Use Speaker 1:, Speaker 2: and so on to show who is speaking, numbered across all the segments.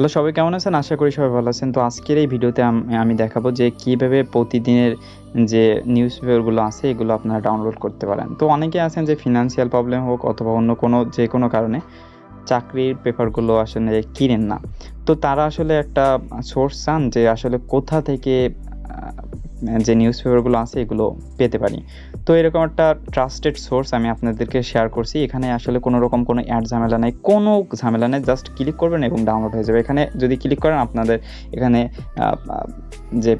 Speaker 1: Hello, সবাই কেমন আছেন? আশা করি সবাই ভালো আছেন। তো আজকের এই ভিডিওতে আমি দেখাবো যে কীভাবে প্রতিদিনের যে নিউজ পেপারগুলো আছে, এগুলো আপনারা ডাউনলোড করতে পারেন। তো অনেকে আছেন যে ফিনান্সিয়াল প্রবলেম হোক অথবা অন্য কোনো, যে কোনো কারণে চাকরির পেপারগুলো আসলে কিনেন না। তো তারা আসলে একটা সোর্স চান যে আসলে কোথা থেকে যে নিউজ পেপারগুলো আছে, এগুলো পেতে পারি। তো এরকম একটা ট্রাস্টেড সোর্স আমি আপনাদেরকে শেয়ার করছি। এখানে আসলে কোনো রকম কোনো অ্যাড ঝামেলা নেই। কোনো ঝামেলা নেই জাস্ট ক্লিক করবেন এবং ডাউনলোড হয়ে যাবে। এখানে যদি ক্লিক করেন, আপনাদের এখানে যে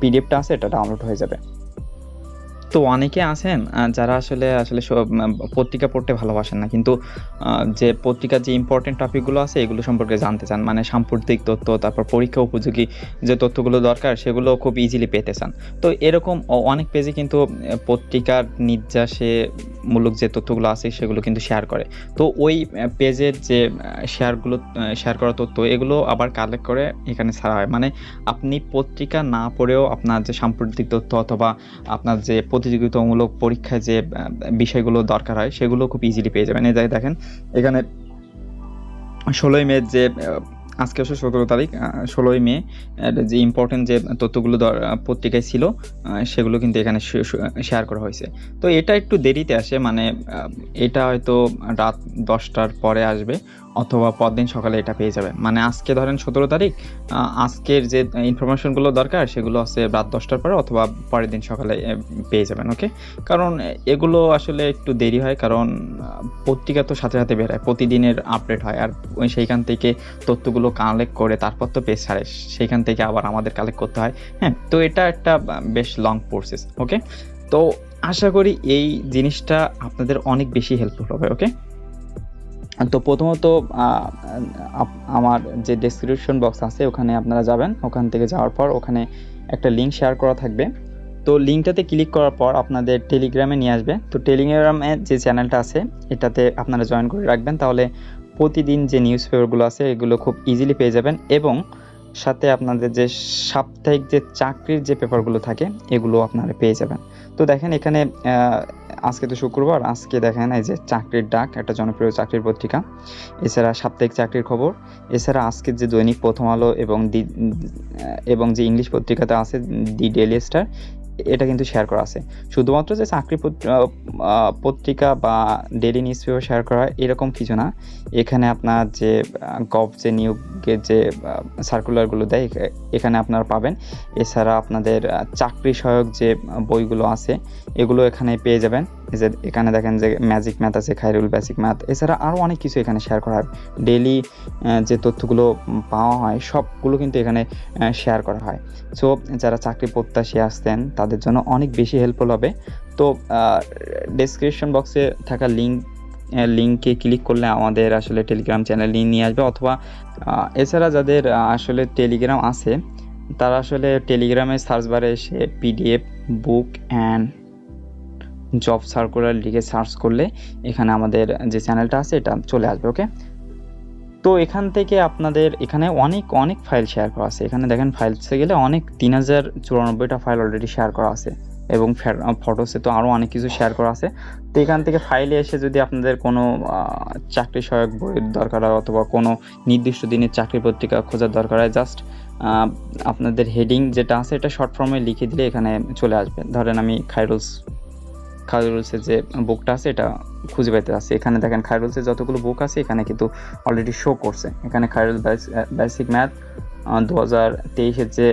Speaker 1: পিডিএফটা আছে, এটা ডাউনলোড হয়ে যাবে। তো অনেকে আছেন যারা আসলে আসলে পত্রিকা পড়তে ভালোবাসেন না। কিন্তু যে পত্রিকার যে ইম্পর্টেন্ট টপিকগুলো আছে, এগুলো সম্পর্কে জানতে চান। মানে সাম্প্রতিক তথ্য, তারপর পরীক্ষা উপযোগী যে তথ্যগুলো দরকার, সেগুলো খুব ইজিলি পেতে চান। তো এরকম অনেক পেজে কিন্তু পত্রিকার নির্যাসে মূলক যে তথ্যগুলো আছে সেগুলো কিন্তু শেয়ার করে। তো ওই পেজের যে শেয়ারগুলো শেয়ার করা তথ্য, এগুলো আবার কালেক্ট করে এখানে ছাড়া হয়। মানে আপনি পত্রিকা না পড়েও আপনার যে সাম্প্রতিক তথ্য অথবা আপনার যে প্রতিযোগিতামূলক পরীক্ষায় যে বিষয়গুলো দরকার হয়, সেগুলো খুব ইজিলি পেয়ে যাবেন। এই দেখেন, এখানে ষোলোই মে যে আজকে হচ্ছে সতেরো তারিখ ষোলোই মে যে ইম্পর্টেন্ট যে তথ্যগুলো পত্রিকায় ছিল সেগুলো কিন্তু এখানে শেয়ার করা হয়েছে। তো এটা একটু দেরিতে আসে মানে এটা হয়তো রাত দশটার পরে আসবে। অথবা পরদিন সকালে এটা পেয়ে যাবে মানে আজকে ধরেন সতেরো তারিখ আজকের যে ইনফরমেশনগুলো দরকার, সেগুলো আছে রাত দশটার পরে অথবা পরের দিন সকালে পেয়ে যাবেন ওকে কারণ এগুলো আসলে একটু দেরি হয়, কারণ পত্রিকা তো সাথে সাথে বেরোয় প্রতিদিনের আপডেট হয়, আর সেইখান থেকে তথ্যগুলো কালেক্ট করে তারপর তো পেজ ছাড়ে, সেইখান থেকে আবার আমাদের কালেক্ট করতে হয় হ্যাঁ? তো এটা একটা বেশ লং প্রসেস ওকে তো আশা করি এই জিনিসটা আপনাদের অনেক বেশি হেল্পফুল হবে ওকে তো প্রথমত আমার যে ডেসক্রিপশন বক্স আছে, ওখানে আপনারা যাবেন। ওখান থেকে যাওয়ার পর ওখানে একটা লিঙ্ক শেয়ার করা থাকবে। তো লিঙ্কটাতে ক্লিক করার পর আপনাদের টেলিগ্রামে নিয়ে আসবে। তো টেলিগ্রামে যে চ্যানেলটা আছে, এটাতে আপনারা জয়েন করে রাখবেন। তাহলে প্রতিদিন যে নিউজ পেপারগুলো আছে, এগুলো খুব ইজিলি পেয়ে যাবেন। এবং সাথে আপনাদের যে সাপ্তাহিক যে চাকরির যে পেপারগুলো থাকে, এগুলো আপনারা পেয়ে যাবেন। তো দেখেন এখানে আজকে তো শুক্রবার, আজকে দেখেন নাই যে চাকরির ডাক, একটা জনপ্রিয় চাকরির পত্রিকা। এছাড়া সাপ্তাহিক চাকরির খবর। এছাড়া আজকের যে দৈনিক প্রথম আলো এবং দি এবং যে ইংলিশ পত্রিকাতে আছে দি ডেলি স্টার এটা কিন্তু শেয়ার করা আছে। শুধুমাত্র যে চাকরি পত্রিকা বা ডেলি নিউজ পেপার শেয়ার করা এরকম কিছু না। এখানে আপনার যে গভ যে নিয়োগের যে সার্কুলারগুলো দেয়, এখা- এখানে আপনারা পাবেন। এছাড়া আপনাদের চাকরি সহায়ক যে বইগুলো আছে, এগুলো এখানে পেয়ে যাবেন। এই যে এখানে দেখেন যে ম্যাজিক ম্যাথ আছে খাইরুল বেসিক ম্যাথ এছাড়া আরও অনেক কিছু এখানে শেয়ার করা হয়। ডেলি যে তথ্যগুলো পাওয়া হয়, সবগুলো কিন্তু এখানে শেয়ার করা হয়। সো যারা চাকরি প্রত্যাশী আসতেন, তাদের জন্য অনেক বেশি হেল্পফুল হবে। তো ডেসক্রিপশন বক্সে থাকা লিঙ্ক লিঙ্কে ক্লিক করলে আমাদের আসলে টেলিগ্রাম চ্যানেল নিয়ে আসবে, অথবা এছাড়া যাদের আসলে টেলিগ্রাম আছে, তারা আসলে টেলিগ্রামে সার্চ বারে এসে PDF book and job circular লিখে সার্চ করলে এখানে আমাদের যে চ্যানেলটা আছে এটা চলে আসবে ওকে তো এখান থেকে আপনাদের এখানে অনেক অনেক ফাইল শেয়ার করা আছে। এখানে দেখেন ফাইলসে গেলে অনেক তিন হাজার চুরানব্বইটা ফাইল অলরেডি শেয়ার করা আছে এবং ফটোসে তো আরও অনেক কিছু শেয়ার করা আছে। তো এখান থেকে ফাইলে এসে যদি আপনাদের কোনো চাকরি সহায়ক বইয়ের দরকার হয় অথবা কোনো নির্দিষ্ট দিনের চাকরি পত্রিকা খোঁজার দরকার হয় জাস্ট আপনাদের হেডিং যেটা আছে এটা শর্ট ফর্মে লিখে দিলে এখানে চলে আসবে। ধরেন আমি খাইরুলস খাইরুলসের যে বুকটা আছে, এটা খুঁজে পেতে আছে এখানে দেখেন খাইরুলসের যতগুলো বুক আছে, এখানে কিন্তু অলরেডি শো করছে। এখানে খাইরুল বেসিক ম্যাথ দু হাজার তেইশের যে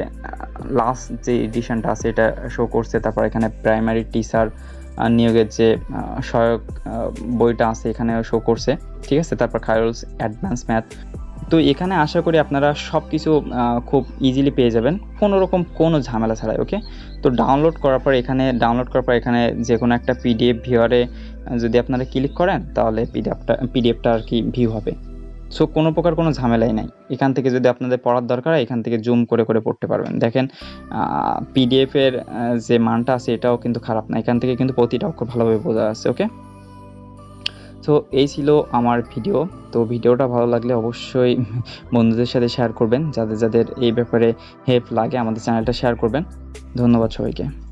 Speaker 1: লাস্ট যে এডিশনটা আছে, এটা শো করছে। তারপর এখানে প্রাইমারি টিচার নিয়োগের যে সহায়ক বইটা আছে এখানে শো করছে। ঠিক আছে? তারপর খাইরুলস অ্যাডভান্স ম্যাথ তো এখানে আশা করি আপনারা সব কিছু খুব ইজিলি পেয়ে যাবেন। কোনো রকম কোনো ঝামেলা ছাড়াই ওকে তো ডাউনলোড করার পর এখানে ডাউনলোড করার পর এখানে যে কোনো একটা পিডিএফ ভিউয়ারে যদি আপনারা ক্লিক করেন, তাহলে পিডিএফটা পিডিএফটা আর কি ভিউ হবে। সো কোনো প্রকার কোনো ঝামেলাই নাই। এখান থেকে যদি আপনাদের পড়ার দরকার হয়, এখান থেকে জুম করে করে পড়তে পারবেন। দেখেন পিডিএফের যে মানটা আছে, এটাও কিন্তু খারাপ না। এখান থেকে কিন্তু প্রতিটা অক্ষর ভালোভাবে বোঝা যাচ্ছে ওকে তো এই ছিল আমার ভিডিও। তো ভিডিওটা ভালো লাগলে অবশ্যই বন্ধুদের সাথে শেয়ার করবেন। যাদের যাদের এই ব্যাপারে হেল্প লাগে, আমাদের চ্যানেলটা শেয়ার করবেন। ধন্যবাদ সবাইকে।